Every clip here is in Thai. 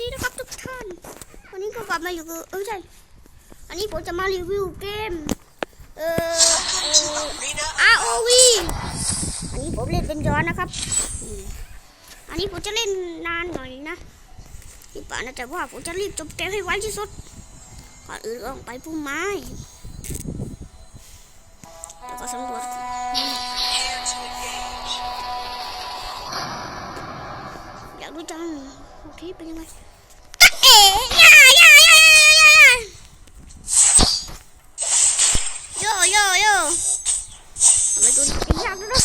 ดีนะครับทุกท่าน วันนี้ก็กลับมาอยู่กับเออใช่ อันนี้ผมจะมารีวิวเกม เอ่อเออ ROV อันนี้ผมเล่นเป็นย้อนนะครับ อันนี้ผมจะเล่นนานหน่อยนะที่ป่านะแต่ว่าผมจะรีบจบเกมให้ไวที่สุด ก่อนอื่นต้องไปพุ่มไม้ แล้วก็สำรวจ không khí bên ngoài Yo yo yo. Mày tôi đi ra đó.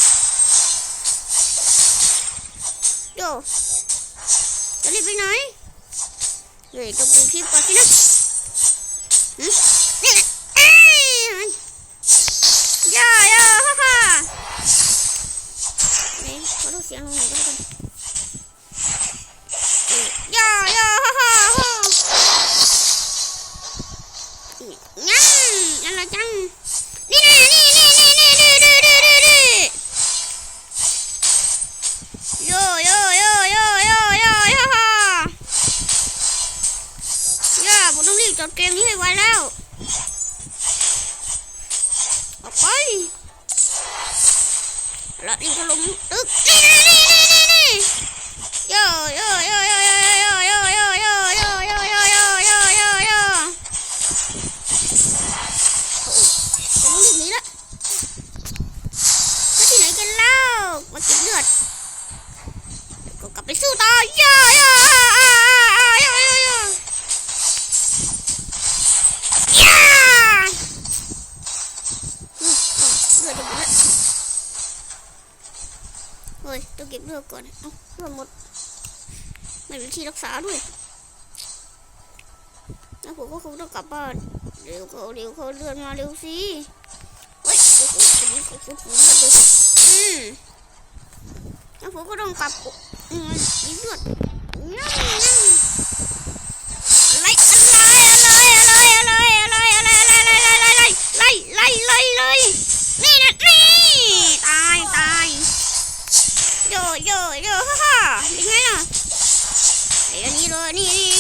Yo. Cho đi bên này. Rồi tôi cũng khiếp qua kia đó. Hử? Yo yo ha ha. Này, có đâu xiên không? sorprendido igualado. เอาเลือดจะหมดแล้วเฮ้ยต้องเก็บเลือดก่อนเอ้าเลือดหมดไม่มีที่รักษาด้วยแล้วผมก็คงต้องกลับบ้านเร็วเขาเร็วเขาเลื่อดมาเร็วสิเฮ้ยโอ้โหคนนี้เขาฟุ้งเลยอืมแล้วผมก็ต้องกลับอืมมีเลือดงั้นงั้นอ 呦呦，哈哈，你看呀，哎呀，你罗你。你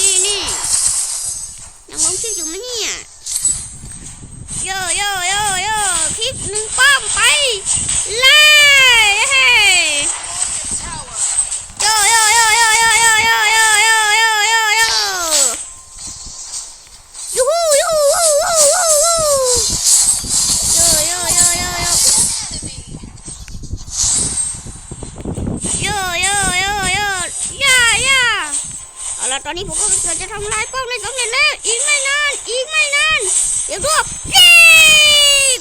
เอาละตอนนี้ผมก็เกิดจะทำลายป้องในสำเร็จแล้ว อีกไม่นาน อีกไม่นาน เดี๋ยวตัวเย้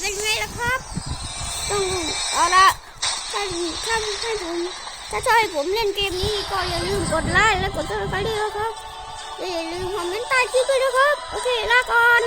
เป็นไงล่ะครับต้องเอาละถ้าถ้าถ้าผมถ้าชอบให้ผมเล่นเกมนี้ก็อย่าลืมกดไลค์และกดติดตามด้วยนะครับ อย่าลืมคอมเมนต์ใต้คลิปด้วยนะครับ โอเคลาก่อน